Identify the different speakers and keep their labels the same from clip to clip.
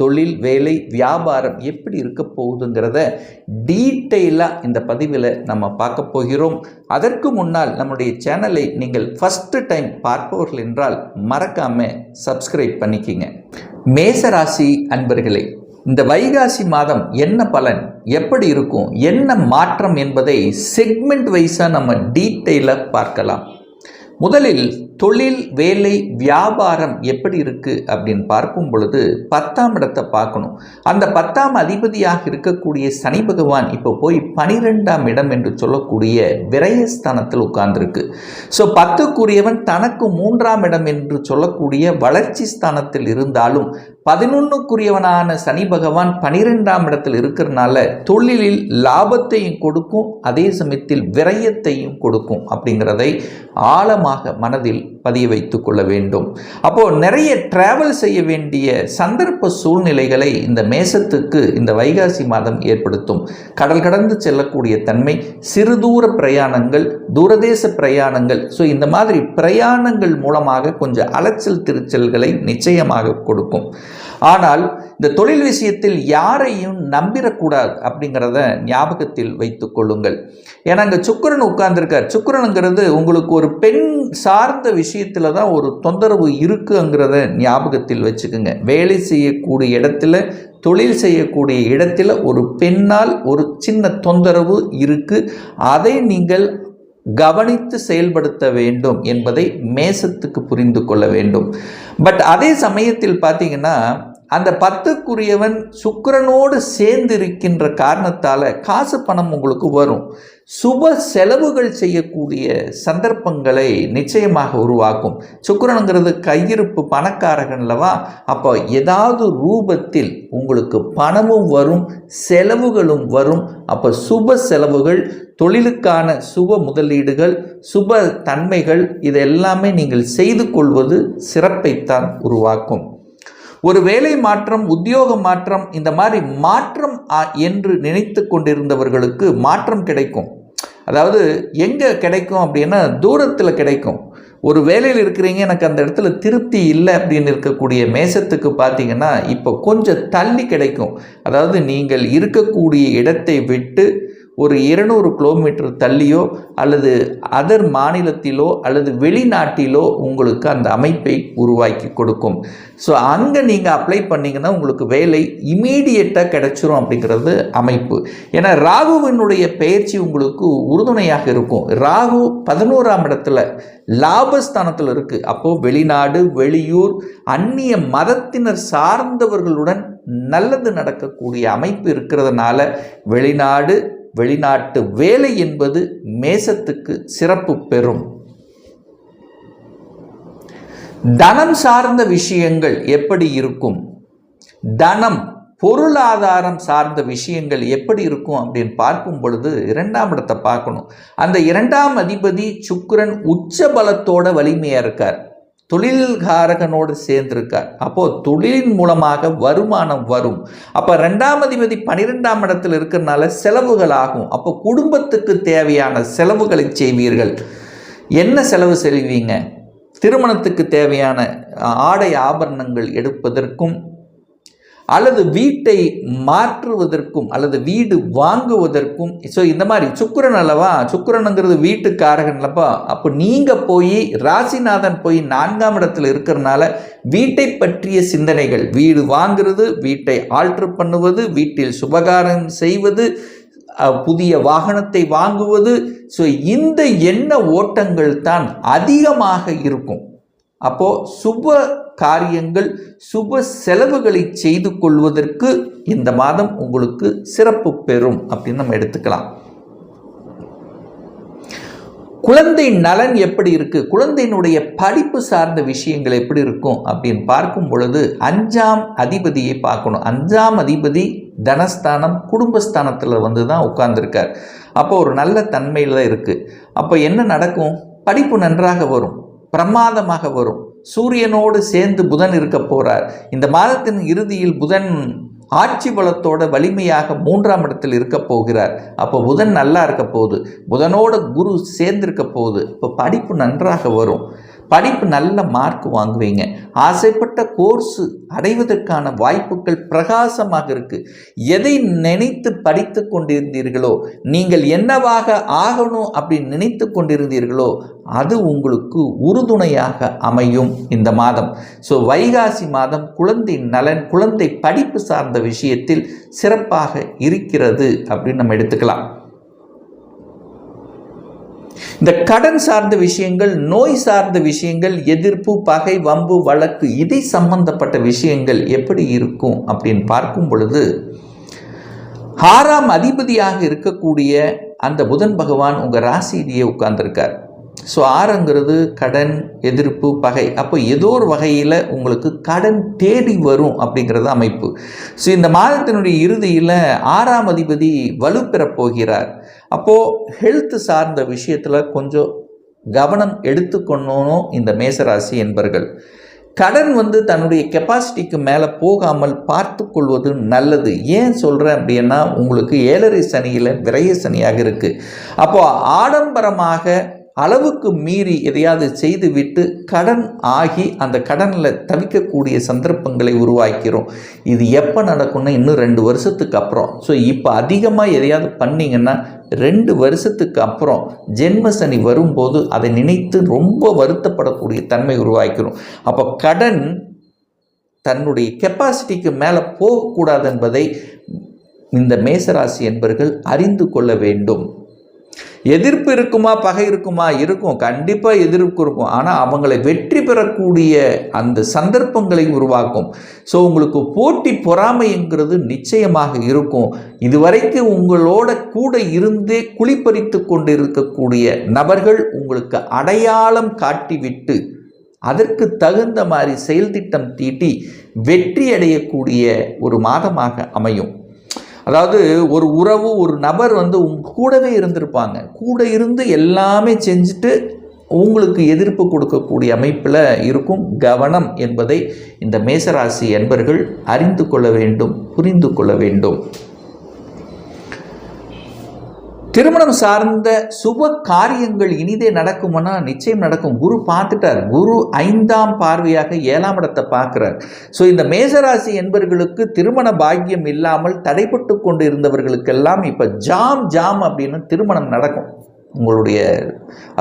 Speaker 1: தொழில் வேலை வியாபாரம் எப்படி இருக்க போகுதுங்கிறத டீட்டெயிலாக இந்த பதிவில் நம்ம பார்க்க போகிறோம். அதற்கு முன்னால் நம்முடைய சேனலை நீங்கள் ஃபஸ்ட்டு டைம் பார்ப்பவர்கள் என்றால் மறக்காமல் சப்ஸ்கிரைப் பண்ணிக்கிங்க. மேசராசி அன்பர்களே இந்த வைகாசி மாதம் என்ன பலன் எப்படி இருக்கும் என்ன மாற்றம் என்பதை செக்மெண்ட் வைஸாக நம்ம டீட்டெயிலாக பார்க்கலாம். முதலில் தொழில் வேலை வியாபாரம் எப்படி இருக்குது அப்படின்னு பார்க்கும் பொழுது பத்தாம் இடத்தை பார்க்கணும். அந்த பத்தாம் அதிபதியாக இருக்கக்கூடிய சனி பகவான் இப்போ போய் பனிரெண்டாம் இடம் என்று சொல்லக்கூடிய விரயஸ்தானத்தில் உட்கார்ந்துருக்கு. ஸோ பத்துக்குரியவன் தனக்கு மூன்றாம் இடம் என்று சொல்லக்கூடிய வளர்ச்சி ஸ்தானத்தில் இருந்தாலும் பதினொன்றுக்குரியவனான சனி பகவான் பனிரெண்டாம் இடத்தில் இருக்கிறனால தொழிலில் லாபத்தையும் கொடுக்கும் அதே சமயத்தில் விரயத்தையும் கொடுக்கும் அப்படிங்கிறதை ஆழமாக மனதில் பதிய வைத்து கொள்ள வேண்டும். அப்போது நிறைய டிராவல் செய்ய வேண்டிய சந்தர்ப்ப சூழ்நிலைகளை இந்த மேசத்துக்கு இந்த வைகாசி மாதம் ஏற்படுத்தும். கடல் கடந்து செல்லக்கூடிய தன்மை சிறு தூர பிரயாணங்கள் தூரதேச பிரயாணங்கள். ஸோ இந்த மாதிரி பிரயாணங்கள் மூலமாக கொஞ்சம் அலைச்சல் திருச்சல்களை நிச்சயமாக கொடுக்கும். ஆனால் இந்த தொழில் விஷயத்தில் யாரையும் நம்பிடக்கூடாது அப்படிங்கிறத ஞாபகத்தில் வைத்து கொள்ளுங்கள். ஏன்னா அங்கே சுக்கரன் உட்கார்ந்துருக்கார். சுக்கரனுங்கிறது உங்களுக்கு ஒரு பெண் சார்ந்த விஷயத்தில் தான் ஒரு தொந்தரவு இருக்குங்கிறத ஞாபகத்தில் வச்சுக்கோங்க. வேலை செய்யக்கூடிய இடத்துல தொழில் செய்யக்கூடிய இடத்துல ஒரு பெண்ணால் ஒரு சின்ன தொந்தரவு இருக்குது அதை நீங்கள் கவனித்து செயல்படுத்த வேண்டும் என்பதை மேசத்துக்கு புரிந்து கொள்ள வேண்டும். பட் அதே சமயத்தில் பார்த்தீங்கன்னா அந்த பத்துக்குரியவன் சுக்கரனோடு சேர்ந்து இருக்கின்ற காரணத்தால் காசு பணம் உங்களுக்கு வரும். சுப செலவுகள் செய்யக்கூடிய சந்தர்ப்பங்களை நிச்சயமாக உருவாக்கும். சுக்கரனுங்கிறது கையிருப்பு பணக்காரகன்லவா அல்லவா? அப்போ ஏதாவது ரூபத்தில் உங்களுக்கு பணமும் வரும் செலவுகளும் வரும். அப்போ சுப செலவுகள் தொழிலுக்கான சுப முதலீடுகள் சுப தன்மைகள் இதெல்லாமே நீங்கள் செய்து கொள்வது சிறப்பைத்தான் உருவாக்கும். ஒரு வேலை மாற்றம் உத்தியோக மாற்றம் இந்த மாதிரி மாற்றம் என்று நினைத்து கொண்டிருந்தவர்களுக்கு மாற்றம் கிடைக்கும். அதாவது எங்கே கிடைக்கும் அப்படின்னா தூரத்தில் கிடைக்கும். ஒரு வேலையில் இருக்கிறீங்க எனக்கு அந்த இடத்துல திருப்தி இல்லை அப்படின்னு இருக்கக்கூடிய மேசத்துக்கு பார்த்தீங்கன்னா இப்போ கொஞ்சம் தள்ளி கிடைக்கும். அதாவது நீங்கள் இருக்கக்கூடிய இடத்தை விட்டு ஒரு இருநூறு கிலோமீட்டர் தள்ளியோ அல்லது அதர் மாநிலத்திலோ அல்லது வெளிநாட்டிலோ உங்களுக்கு அந்த அமைப்பை உருவாக்கி கொடுக்கும். ஸோ அங்கே நீங்கள் அப்ளை பண்ணிங்கன்னா உங்களுக்கு வேலை இமீடியட்டாக கிடைச்சிரும் அப்படிங்கிறது அமைப்பு. ஏன்னா ராகுவினுடைய பயிற்சி உங்களுக்கு உறுதுணையாக இருக்கும். ராகு பதினோராம் இடத்துல லாபஸ்தானத்தில் இருக்குது அப்போது வெளிநாடு வெளியூர் அந்நிய மதத்தினர் சார்ந்தவர்களுடன் நல்லது நடக்கக்கூடிய அமைப்பு இருக்கிறதுனால வெளிநாடு வெளிநாட்டு வேலை என்பது மேசத்துக்கு சிறப்பு பெறும். தனம் சார்ந்த விஷயங்கள் எப்படி இருக்கும்? தனம் பொருளாதாரம் சார்ந்த விஷயங்கள் எப்படி இருக்கும் அப்படின்னு பார்க்கும் பொழுது இரண்டாம் இடத்தை பார்க்கணும். அந்த இரண்டாம் அதிபதி சுக்கரன் உச்ச பலத்தோட வலிமையாக இருக்கார். தொழில்காரகனோடு சேர்ந்திருக்கார். அப்போது தொழிலின் மூலமாக வருமானம் வரும். அப்போ ரெண்டாம் அதிபதி பனிரெண்டாம் இடத்தில் இருக்கிறனால செலவுகள் ஆகும். அப்போ குடும்பத்துக்கு தேவையான செலவுகளை செய்வீர்கள். என்ன செலவு செய்வீங்க? திருமணத்துக்கு தேவையான ஆடை ஆபரணங்கள் எடுப்பதற்கும் அல்லது வீட்டை மாற்றுவதற்கும் அல்லது வீடு வாங்குவதற்கும் ஸோ இந்த மாதிரி சுக்கரன் அல்லவா? சுக்கரனுங்கிறது வீட்டுக்காரகன் அல்லப்பா அப்போ நீங்கள் போய் ராசிநாதன் போய் நான்காம் இடத்துல இருக்கிறனால வீட்டை பற்றிய சிந்தனைகள் வீடு வாங்குறது வீட்டை ஆல்ட்ரு பண்ணுவது வீட்டில் சுபகாரம் செய்வது புதிய வாகனத்தை வாங்குவது ஸோ இந்த எண்ண ஓட்டங்கள் தான் அதிகமாக இருக்கும். அப்போது சுப காரியங்கள் சுப செலவுகளை செய்து கொள்வதற்கு இந்த மாதம் உங்களுக்கு சிறப்பு பெறும் அப்படின்னு நம்ம எடுத்துக்கலாம். குழந்தை நலன் எப்படி இருக்கு? குழந்தையினுடைய படிப்பு சார்ந்த விஷயங்கள் எப்படி இருக்கும் அப்படின்னு பார்க்கும் பொழுது அஞ்சாம் அதிபதியை பார்க்கணும். அஞ்சாம் அதிபதி தனஸ்தானம் குடும்பஸ்தானத்தில் வந்து தான் உட்கார்ந்துருக்கார். அப்போ ஒரு நல்ல தன்மையில் தான் இருக்குது அப்போ என்ன நடக்கும்? படிப்பு நன்றாக வரும். பிரமாதமாக வரும். சூரியனோடு சேர்ந்து புதன் இருக்க போகிறார் இந்த மாதத்தின் இறுதியில் புதன் ஆட்சி பலத்தோட வலிமையாக மூன்றாம் இடத்தில் இருக்க போகிறார். அப்போ புதன் நல்லா இருக்க போகுது. புதனோட குரு சேர்ந்திருக்க போகுது. இப்போ படிப்பு நன்றாக வரும். படிப்பு நல்ல மார்க் வாங்குவீங்க. ஆசைப்பட்ட கோர்ஸு அடைவதற்கான வாய்ப்புகள் பிரகாசமாக இருக்குது எதை நினைத்து படித்து கொண்டிருந்தீர்களோ நீங்கள் என்னவாக ஆகணும் அப்படின்னு நினைத்து கொண்டிருந்தீர்களோ அது உங்களுக்கு உறுதுணையாக அமையும் இந்த மாதம். ஸோ வைகாசி மாதம் குழந்தை நலன் குழந்தை படிப்பு சார்ந்த விஷயத்தில் சிறப்பாக இருக்கிறது அப்படின்னு நம்ம எடுத்துக்கலாம். இந்த கடன் சார்ந்த விஷயங்கள் நோய் சார்ந்த விஷயங்கள் எதிர்ப்பு பகை வம்பு வழக்கு இதை சம்பந்தப்பட்ட விஷயங்கள் எப்படி இருக்கும் அப்படின்னு பார்க்கும் பொழுது ஆறாம் அதிபதியாக இருக்கக்கூடிய அந்த புதன் பகவான் உங்கள் ராசியிலேயே உட்கார்ந்துருக்கார். ஸோ ஆறுங்கிறது கடன் எதிர்ப்பு பகை. அப்போ ஏதோ ஒரு வகையில் உங்களுக்கு கடன் தேடி வரும் அப்படிங்கிறது அமைப்பு. ஸோ இந்த மாதத்தினுடைய இறுதியில் ஆறாம் அதிபதி வலுப்பெறப் போகிறார். அப்போது ஹெல்த் சார்ந்த விஷயத்தில் கொஞ்சம் கவனம் எடுத்துக்கொள்ளணும் இந்த மேசராசி என்பர்கள். கடன் வந்து தன்னுடைய கெப்பாசிட்டிக்கு மேலே போகாமல் பார்த்து கொள்வது நல்லது. ஏன் சொல்கிறேன் அப்படின்னா உங்களுக்கு ஏழரை சனியில் விரைய சனியாக இருக்குது அப்போது ஆடம்பரமாக அளவுக்கு மீறி எதையாவது செய்துவிட்டு கடன் ஆகி அந்த கடனில் தவிக்கக்கூடிய சந்தர்ப்பங்களை உருவாக்கிறோம். இது எப்போ நடக்கும்னா இன்னும் ரெண்டு வருஷத்துக்கு அப்புறம். ஸோ இப்போ அதிகமாக எதையாவது பண்ணிங்கன்னா ரெண்டு வருஷத்துக்கு அப்புறம் ஜென்ம சனி வரும்போது அதை நினைத்து ரொம்ப வருத்தப்படக்கூடிய தன்மை உருவாக்கிறோம். அப்போ கடன் தன்னுடைய கெப்பாசிட்டிக்கு மேலே போகக்கூடாது என்பதை இந்த மேசராசி என்பர்கள் அறிந்து கொள்ள வேண்டும். எதிர்ப்பு இருக்குமா பகை இருக்குமா? இருக்கும். கண்டிப்பாக எதிர்ப்பு இருக்கும். ஆனால் அவங்களை வெற்றி பெறக்கூடிய அந்த சந்தர்ப்பங்களை உருவாக்கும். ஸோ உங்களுக்கு போட்டி பொறாமைங்கிறது நிச்சயமாக இருக்கும். இதுவரைக்கும் உங்களோட கூட இருந்தே குளிப்பறித்து கொண்டிருக்கக்கூடிய நபர்கள் உங்களுக்கு அடையாளம் காட்டிவிட்டு அதற்கு தகுந்த மாதிரி செயல் திட்டம் தீட்டி வெற்றி அடையக்கூடிய ஒரு மாதமாக அமையும். அதாவது ஒரு உறவு ஒரு நபர் வந்து உங்க கூடவே இருந்திருப்பாங்க. கூட இருந்து எல்லாமே செஞ்சுட்டு உங்களுக்கு எதிர்ப்பு கொடுக்கக்கூடிய அமைப்பில் இருக்கும் கவனம் என்பதை இந்த மேசராசி என்பர்கள் அறிந்து கொள்ள வேண்டும் புரிந்து கொள்ள வேண்டும். திருமணம் சார்ந்த சுப காரியங்கள் இனிதே நடக்குமானா? நிச்சயம் நடக்கும். குரு பார்த்துட்டார். குரு ஐந்தாம் பார்வையாக ஏழாம் இடத்தை பார்க்கிறார். ஸோ இந்த மேசராசி என்பவர்களுக்கு திருமண பாக்கியம் இல்லாமல் தடைப்பட்டு கொண்டு இருந்தவர்களுக்கெல்லாம் இப்போ ஜாம் ஜாம் அப்படின்னு திருமணம் நடக்கும். உங்களுடைய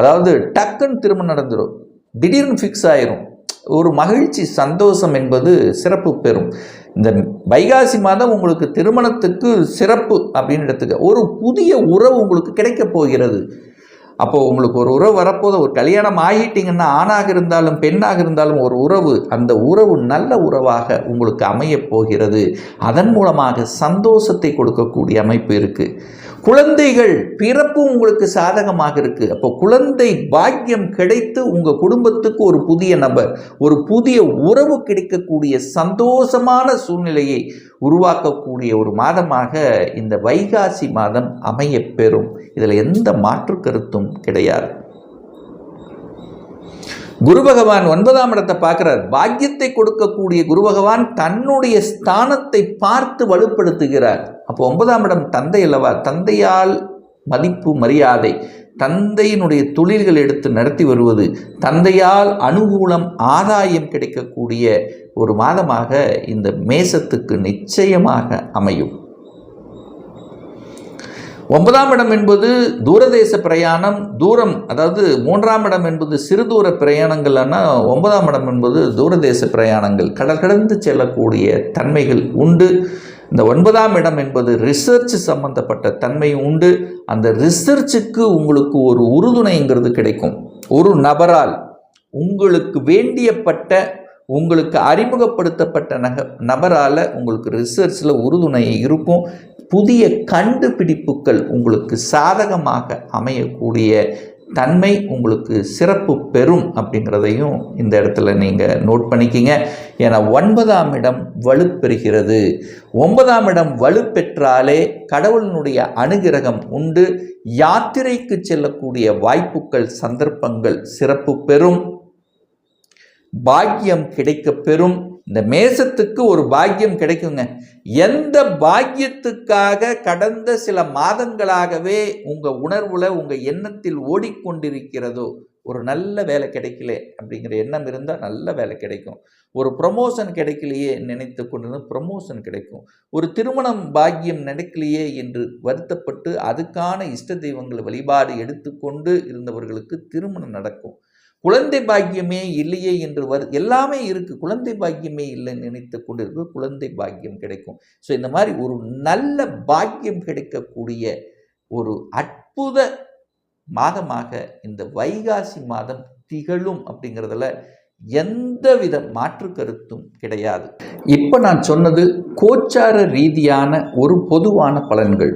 Speaker 1: அதாவது டக்குன்னு திருமணம் நடந்துடும் திடீர்னு ஃபிக்ஸ் ஆயிரும். ஒரு மகிழ்ச்சி சந்தோஷம் என்பது சிறப்பு பெறும். இந்த வைகாசி மாதம் உங்களுக்கு திருமணத்துக்கு சிறப்பு அப்படின்னு எடுத்துக்க ஒரு புதிய உறவு உங்களுக்கு கிடைக்க போகிறது. அப்போது உங்களுக்கு ஒரு உறவு வரப்போது ஒரு கல்யாணம் ஆகிட்டிங்கன்னா ஆணாக இருந்தாலும் பெண்ணாக இருந்தாலும் ஒரு உறவு அந்த உறவு நல்ல உறவாக உங்களுக்கு அமையப் போகிறது. அதன் மூலமாக சந்தோஷத்தை கொடுக்கக்கூடிய அமைப்பு இருக்குது குழந்தைகள் பிறப்பும் உங்களுக்கு சாதகமாக இருக்குது அப்போ குழந்தை பாக்கியம் கிடைத்து உங்கள் குடும்பத்துக்கு ஒரு புதிய நபர் ஒரு புதிய உறவு கிடைக்கக்கூடிய சந்தோஷமான சூழ்நிலையை உருவாக்கக்கூடிய ஒரு மாதமாக இந்த வைகாசி மாதம் அமைய பெறும். இதில் எந்த மாற்று கருத்தும் கிடையாது. குரு பகவான் ஒன்பதாம் இடத்தை பார்க்கிறார். பாக்கியத்தை கொடுக்கக்கூடிய குரு பகவான் தன்னுடைய ஸ்தானத்தை பார்த்து வலுப்படுத்துகிறார். அப்போ ஒன்பதாம் இடம் தந்தை அல்லவா? தந்தையால் மதிப்பு மரியாதை. தந்தையினுடைய தொழில்கள் எடுத்து நடத்தி வருவது தந்தையால் அனுகூலம் ஆதாயம் கிடைக்கக்கூடிய ஒரு மாதமாக இந்த மேசத்துக்கு நிச்சயமாக அமையும். ஒன்பதாம் இடம் என்பது தூரதேச பிரயாணம் தூரம் அதாவது மூன்றாம் இடம் என்பது சிறு தூர பிரயாணங்கள் ஆனால் ஒன்பதாம் இடம் என்பது தூரதேச பிரயாணங்கள். கடல் கடந்து செல்லக்கூடிய தன்மைகள் உண்டு. இந்த ஒன்பதாம் இடம் என்பது ரிசர்ச் சம்பந்தப்பட்ட தன்மை உண்டு. அந்த ரிசர்ச்சுக்கு உங்களுக்கு ஒரு உறுதுணைங்கிறது கிடைக்கும். ஒரு நபரால் உங்களுக்கு வேண்டியப்பட்ட உங்களுக்கு அறிமுகப்படுத்தப்பட்ட நக நபரால் உங்களுக்கு ரிசர்ச்சில் உறுதுணை இருக்கும். புதிய கண்டுபிடிப்புகள் உங்களுக்கு சாதகமாக அமையக்கூடிய தன்மை உங்களுக்கு சிறப்பு பெறும் அப்படிங்கிறதையும் இந்த இடத்துல நீங்கள் நோட் பண்ணிக்கிங்க. ஏன்னா ஒன்பதாம் இடம் வலுப்பெறுகிறது. ஒன்பதாம் இடம் வலுப்பெற்றாலே கடவுளினுடைய அனுகிரகம் உண்டு. யாத்திரைக்கு செல்லக்கூடிய வாய்ப்புகள் சந்தர்ப்பங்கள் சிறப்பு பெறும். பாக்கியம் கிடைக்க பெறும். இந்த மேசத்துக்கு ஒரு பாக்கியம் கிடைக்குங்க. எந்த பாக்கியத்துக்காக கடந்த சில மாதங்களாகவே உங்கள் உணர்வில் உங்கள் எண்ணத்தில் ஓடிக்கொண்டிருக்கிறதோ ஒரு நல்ல வேலை கிடைக்கல அப்படிங்கிற எண்ணம் இருந்தால் நல்ல வேலை கிடைக்கும். ஒரு ப்ரொமோஷன் கிடைக்கலையே நினைத்து கொண்டு ப்ரொமோஷன் கிடைக்கும். ஒரு திருமணம் பாக்கியம் நடக்கலையே என்று வருத்தப்பட்டு அதுக்கான இஷ்ட தெய்வங்கள் வழிபாடு எடுத்துக்கொண்டு இருந்தவர்களுக்கு திருமணம் நடக்கும். குழந்தை பாக்கியமே இல்லையே என்று வரு எல்லாமே இருக்குது குழந்தை பாக்கியமே இல்லைன்னு நினைத்து கொண்டிருக்க. குழந்தை பாக்கியம் கிடைக்கும். ஸோ இந்த மாதிரி ஒரு நல்ல பாக்கியம் கிடைக்கக்கூடிய ஒரு அற்புத மாதமாக இந்த வைகாசி மாதம் திகழும் அப்படிங்கிறதுல எந்தவித மாற்று கருத்தும் கிடையாது. இப்போ நான் சொன்னது கோச்சார ரீதியான ஒரு பொதுவான பலன்கள்.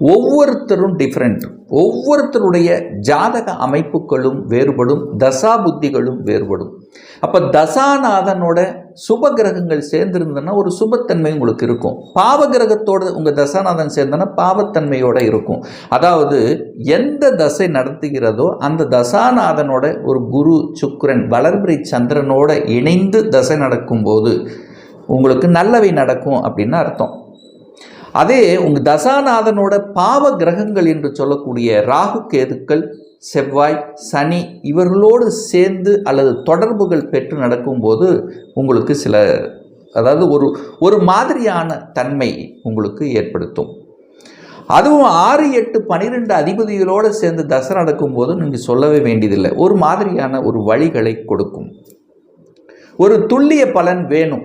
Speaker 1: ஒவ்வொருத்தரும் டிஃப்ரெண்ட் ஒவ்வொருத்தருடைய ஜாதக அமைப்புகளும் வேறுபடும் தசா புத்திகளும் வேறுபடும். அப்போ தசாநாதனோட சுப கிரகங்கள் சேர்ந்துருந்ததுன்னா ஒரு சுபத்தன்மை உங்களுக்கு இருக்கும். பாவ கிரகத்தோட உங்கள் தசாநாதன் சேர்ந்தனா பாவத்தன்மையோட இருக்கும். அதாவது எந்த தசை நடத்துகிறதோ அந்த தசாநாதனோட ஒரு குரு சுக்கரன் வளர்பிறை சந்திரனோட இணைந்து தசை நடக்கும்போது உங்களுக்கு நல்லவை நடக்கும் அப்படின்னு அர்த்தம். அதே உங்கள் தசாநாதனோட பாவ கிரகங்கள் என்று சொல்லக்கூடிய ராகு கேதுக்கள் செவ்வாய் சனி இவர்களோடு சேர்ந்து அல்லது தொடர்புகள் பெற்று நடக்கும்போது உங்களுக்கு சில அதாவது ஒரு ஒரு மாதிரியான தன்மை உங்களுக்கு ஏற்படுத்தும். அதுவும் ஆறு எட்டு பனிரெண்டு அதிபதிகளோடு சேர்ந்து தசை நடக்கும்போது நீங்கள் சொல்லவே வேண்டியதில்லை. ஒரு மாதிரியான ஒரு வழிகளை கொடுக்கும். ஒரு துல்லிய பலன் வேணும்.